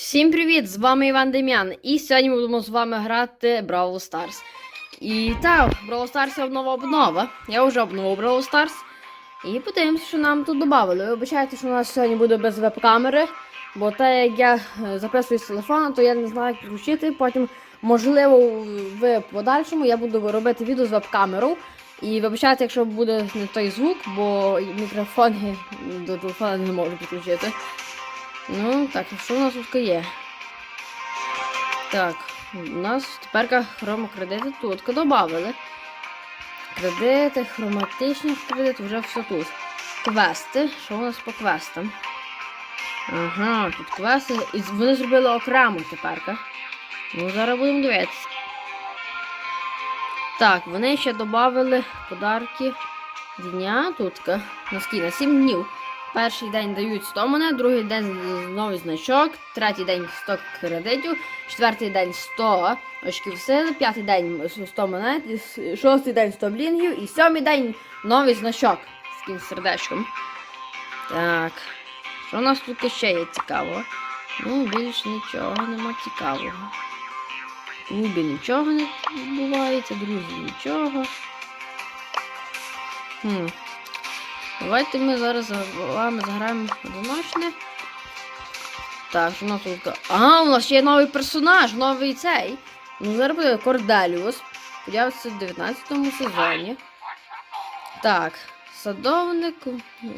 Всім привіт! З вами Іван Дем'ян. І сьогодні ми будемо з вами грати Brawl Stars. І так, Brawl Stars обнова обнова. Я вже обновив Brawl Stars. І подивимося, що нам тут додали. Ви Вибачайте, що у нас сьогодні буде без веб-камери. Бо те, як я е, записую з телефона, то я не знаю, як включити. Потім, можливо, в подальшому я буду робити відео з веб-камерою. І вибачайте, якщо буде не той звук, бо мікрофон до телефона не можу підключити. Ну, так, що у нас тут є? Так, у нас тепер хромокредити тут додали. Кредити, хроматичні кредити, вже все тут. Квести. Що у нас по квестам? Ага, тут квести. І вони зробили окремо тепер. Ну, зараз будемо дивитися. Так, вони ще додали подарки дня тут. На скільки? На 7 днів. Перший день дають 100 монет, другий день новий значок, третій день 100 кредитів, четвертий день 100 очків сили, п'ятий день 100 монет, шостий день 100 блінгів і сьомий день новий значок з таким сердечком. Так. Що у нас тут ще є цікавого? Ну, більш нічого нема цікавого. В клубі нічого не відбувається, друзі, нічого. Хм. Давайте ми зараз з вами заграємо одиночне. Так, що у нас тут? А, у нас ще є новий персонаж, новий цей. Ну, зараз буде Корделіус. Появиться в 19 сезоні. Так, садовник,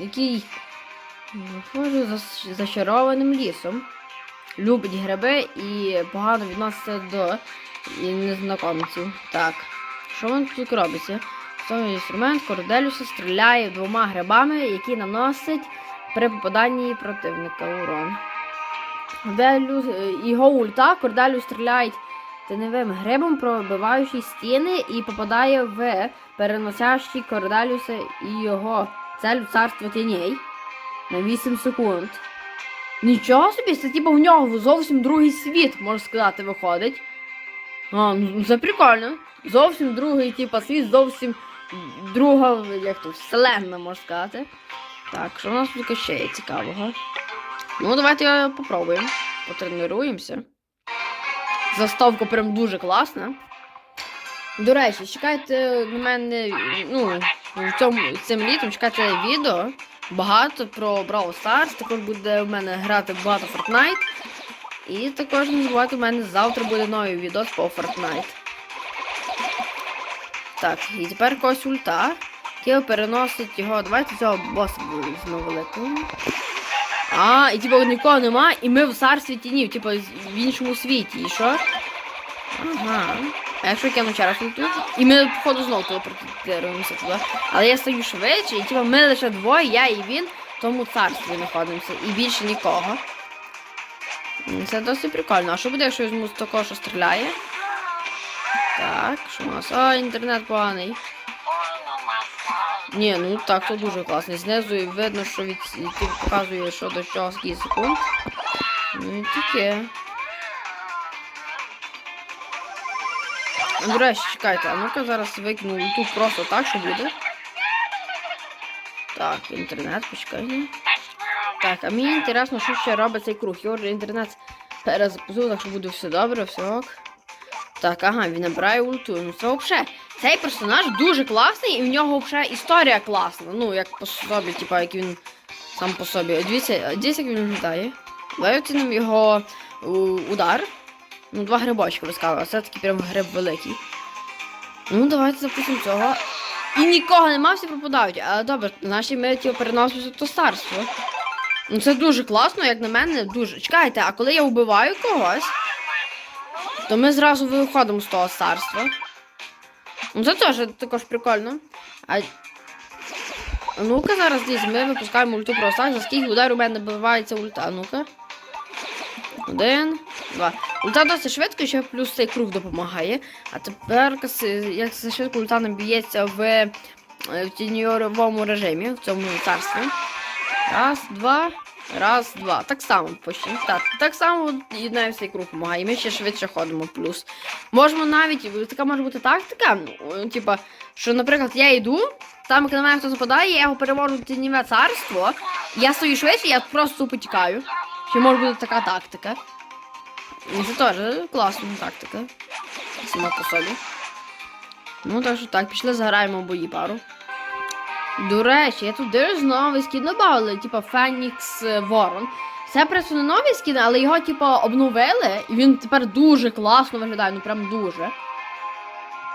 який виходить за зачарованим лісом. Любить гриби і погано відноситься до і незнакомців. Так, що він тут робиться? Той інструмент Корделюса стріляє двома грибами, які наносять при попаданні противника урон. Корделюс, е, його ульта Корделюс стріляє теневим грибом, пробиваючи стіни і попадає в переносящий Корделюса і його цель царство тіней на 8 секунд. Нічого собі, це типу в нього зовсім другий світ, можна сказати, виходить. А, ну це прикольно. Зовсім другий, типу, світ, зовсім друга, як то, вселенна, можна сказати. Так, що у нас тут ще є цікавого? Ну, давайте попробуємо. Потренуємося. Заставка прям дуже класна. До речі, чекайте на мене, ну, цьому, цим літом чекайте відео. Багато про Brawl Stars. Також буде в мене грати багато Fortnite. І також не забувайте, у мене завтра буде новий відео по Fortnite. Так, і тепер якогось ульта. Який переносить його. Давайте цього боса візьмемо великого. А, і типу нікого нема, і ми в царстві тінів, типу в іншому світі. І що? Ага. А якщо я кину через ульту? І ми, походу, знову телепортуємося туди. Але я стою швидше, і типу ми лише двоє, я і він в тому царстві знаходимося. І більше нікого. Це досить прикольно. А що буде, якщо я з такого, стріляє? Так, що у нас? А, інтернет поганий. Ні, ну так, то дуже класно. Знизу і видно, що від ти показує, що до чого скільки секунд. Ну і таке. До речі, чекайте, а ну-ка зараз викину тут просто так, що буде. Так, інтернет, почекай. Так, а мені інтересно, що ще робить цей круг. Вже інтернет перезапустив, так що буде все добре, все ок. Так, ага, він набирає ульту. Ну це взагалі. Цей персонаж дуже класний, і в нього взагалі історія класна. Ну, як по собі, типа, як він сам по собі. Дивіться, дивіться, як він літає. Давай оцінимо його удар. Ну, два грибочки а це такий прям гриб великий. Ну, давайте запустимо цього. І нікого нема, всі пропадають. Але добре, наші ми тіло переносимося до старства. Ну це дуже класно, як на мене, дуже. Чекайте, а коли я вбиваю когось, то ми зразу виходимо з того царства. Ну це теж також прикольно. А ну-ка зараз дивіться, ми випускаємо ульту просто. За скільки ударів у мене набивається ульта. Ну-ка. Один, два. Ульта досить швидко, ще плюс цей круг допомагає. А тепер, як швидко ульта наб'ється в, е, в тіньоровому режимі, в цьому царстві. Раз, два, раз, два. Так само почти. Так, так само навіть цей круг допомагає. І ми ще швидше ходимо плюс. Можемо навіть, така може бути тактика, ну, типа, що, наприклад, я йду, там на мене хтось нападає, я його перевожу в тіньове царство, я стою швидше, я просто тупо тікаю. Чи може бути така тактика? І це теж класна тактика. Сама по собі. Ну, так що так, пішли заграємо бої пару. До речі, я тут дивлюсь новий скін добавили, типа Фенікс е, Ворон. Це не новий скін, але його, типа, обновили, і він тепер дуже класно виглядає, ну прям дуже.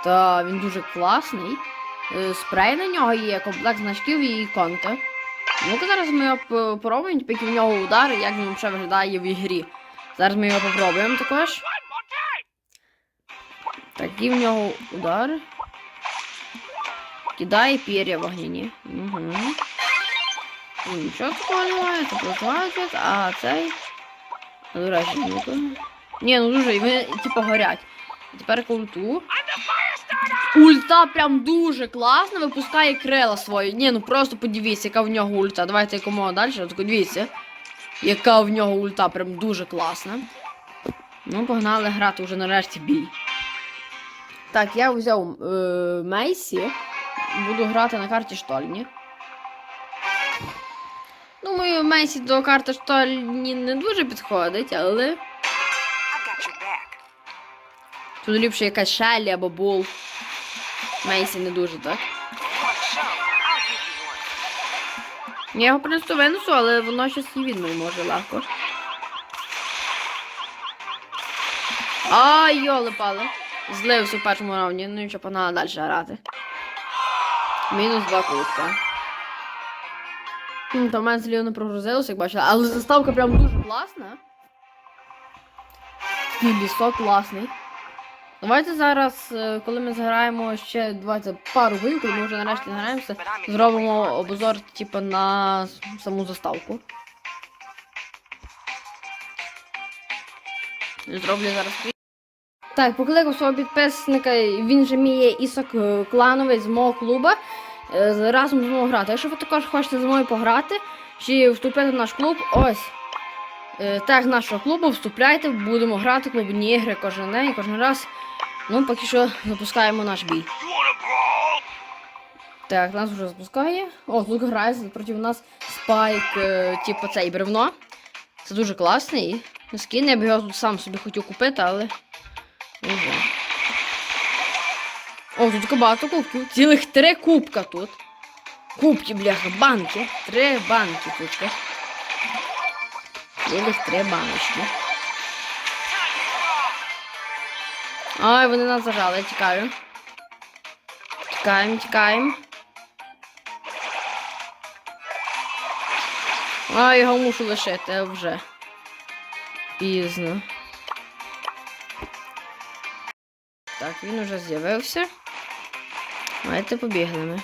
Та він дуже класний. Е, Спрей на нього є, комплект значків і іконки. Ну-ка зараз ми його попробуємо, типу, які в нього удари, як він взагалі виглядає в ігрі. Зараз ми його попробуємо також. Такі в нього удари. Кидає пір'я вогняні. Угу. Нічого такого немає, це прозрачить, а цей. Речі, ну-ка. Ні, ну дуже, вони типу горять. Тепер ульту. Ульта прям дуже класна, випускає крила свої. Ні, ну просто подивіться, яка в нього ульта. Давайте якомога далі, так дивіться. Яка в нього ульта, прям дуже класна. Ну, погнали грати вже нарешті бій. Так, я взяв е, Мейсі. Буду грати на карті штольні. Думаю, Мейсі до карти штольні не дуже підходить, але тут ліпше якась Шеллі або Бул. Мейсі не дуже, так? Я його просто винесу, але воно щось і від мене може легко. Ай, йоли пали. Злився в першому раунді, ну нічого, погнали далі грати. Мінус два кутка. М, Та в мене зліво не прогрузилося, як бачила, але заставка прям дуже класна. Такий лісок класний. Давайте зараз, е, коли ми заграємо ще давайте пару коли ми вже нарешті граємося, зробимо обзор, типу, на саму заставку. Зроблю зараз. Так, покликав свого підписника, він же мій є Ісок е, Клановець з мого клуба. е, Разом з мною грати. Якщо ви також хочете зі мною пограти чи вступити в наш клуб, ось. е, Тег нашого клубу, вступляйте, будемо грати клубні ігри кожен день, кожен раз. Ну, поки що запускаємо наш бій. Так, нас вже запускає. О, тут грає проти нас спайк, типу цей бревно. Це дуже класний скін. Я б його тут сам собі хотів купити, але. Уже. О, тут багато кубків. Цілих три кубка тут. Кубки, бляха, банки. Три банки тут. Цілих три баночки. Ай, вони нас зажали, тікаю. Тікаємо, тікаємо. А, його мушу лишити вже. Пізно. Так, він уже з'явився. Давайте побігли ми.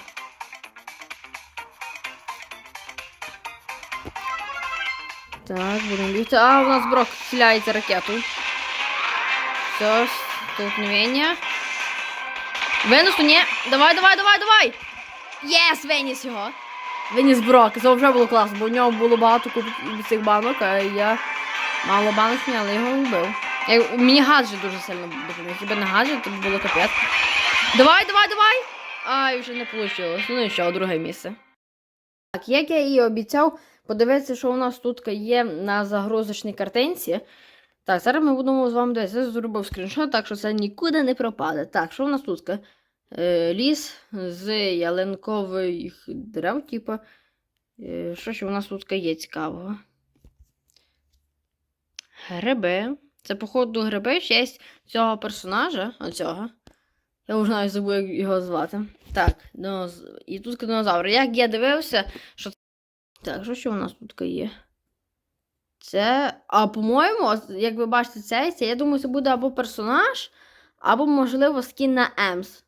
Так, будемо бігти. А, у нас Брок стріляється ракету. Все, столкновення. Винесу, ні. Давай, давай, давай, давай! Єс, виніс його. Виніс Брок. Це вже було класно, бо в нього було багато куб- цих банок, а я мало банок, але його вбив. Я, мені гаджет дуже сильно допоміг. Якби не гаджет, то було капець. Давай, давай, давай! Ай, вже не вийшло. Ну і що, друге місце. Так, як я і обіцяв, подивитися, що у нас тут є на загрузочній картинці. Так, зараз ми будемо з вами дивитися. Я зробив скріншот, так що це нікуди не пропаде. Так, що у нас тут? Е, ліс з ялинкових дерев, типу. Е, що ще у нас тут є цікавого? Гриби. Це, походу, гриби честь цього персонажа. Оцього. Я вже навіть забув, як його звати. Так, диноз... і тут динозаври. Як я дивився, що. Так, що ще у нас тут є? Це. А по-моєму, як ви бачите, цей, це, я думаю, це буде або персонаж, або, можливо, скін на Емс.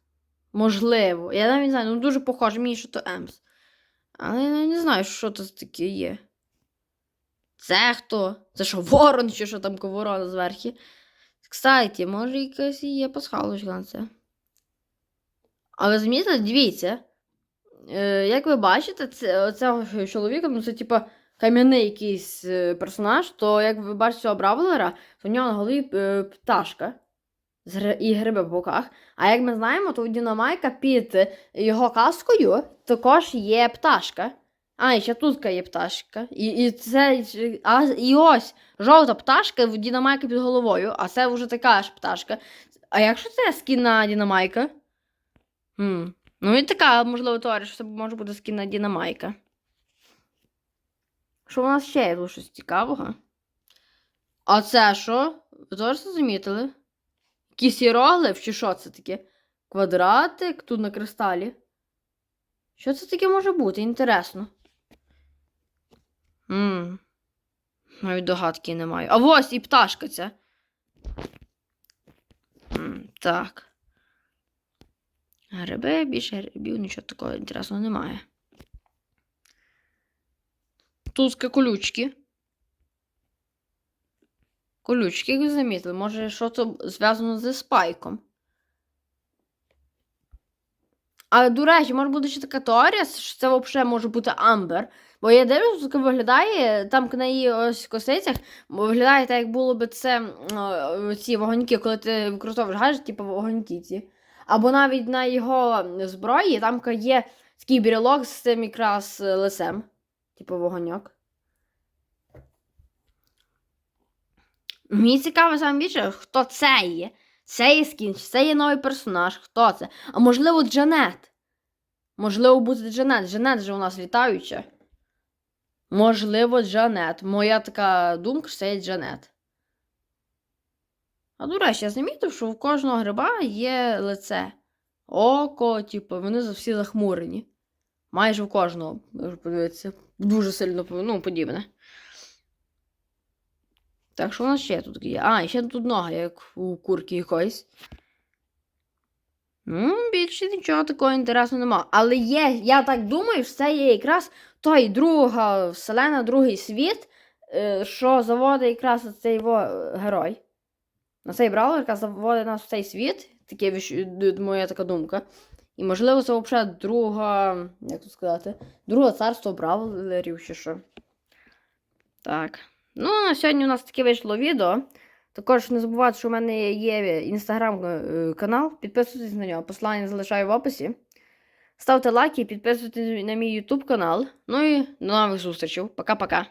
Можливо. Я навіть не знаю, ну дуже похоже мені, що то Емс. Але я не знаю, що це таке є. Це хто? Це що, ворон, чи що там ворона зверху? Кстати, може якась є пасхалочка на це. Але зміни, дивіться. Е, як ви бачите, цього чоловіка, ну це типа кам'яний якийсь е, персонаж, то як ви бачите цього бравлера, то в нього на голові е, пташка і гриби в боках. А як ми знаємо, то у Дінамайка під його каскою також є пташка. А, і ще тут є пташка. І, і це. А, і ось жовта пташка в Дінамайка під головою, а це вже така ж пташка. А якщо це скін на Дінамайка? Хм. Ну і така, можливо, теорія, що це може бути скін на Дінамайка. Що у нас ще є тут щось цікавого? А це що? Ви теж це замітили? Якийсь іероглиф, чи що це таке? Квадратик тут на кристалі. Що це таке може бути? Інтересно. Ммм. Навіть догадки не маю. А ось і пташка ця. М, так. Гриби, більше грибів, нічого такого інтересного немає. Тут колючки. Колючки, як ви замітили, може, що це зв'язано зі спайком. А до речі, може бути ще така теорія, що це взагалі може бути Амбер. Бо я дивлюсь, як виглядає, там на її ось косицях, виглядає так, як було б це о, ці вогоньки, коли ти використовуєш гаджет, типу вогоньки ці. Або навіть на його зброї там є такий брілок з цим якраз е, лицем. Типу вогоньок. Мені цікаво саме більше, хто це є. Це є скін, чи це є новий персонаж, хто це? А можливо, Джанет. Можливо, буде Джанет. Джанет же у нас літаюча. Можливо, Джанет. Моя така думка, що це є Джанет. А до речі, я замітив, що у кожного гриба є лице. Око, типу, вони всі захмурені. Майже у кожного, подивитися. Дуже сильно ну, подібне. Так, що у нас ще тут є? А, і ще тут нога, як у курки якоїсь. Ну, більше нічого такого інтересного нема. Але є, я так думаю, що це є якраз той друга вселена, другий світ, е, що заводить якраз цей його е, герой. На цей бравлер, яка заводить нас в цей світ. Таке моя така думка. І можливо, це взагалі друга, як тут сказати, друге царство бравлерів чи що. Так. Ну, на сьогодні у нас таке вийшло відео. Також не забувайте, що в мене є інстаграм-канал. Підписуйтесь на нього. Посилання залишаю в описі. Ставте лайки, підписуйтесь на мій ютуб канал. Ну і до нових зустрічей. Пока-пока.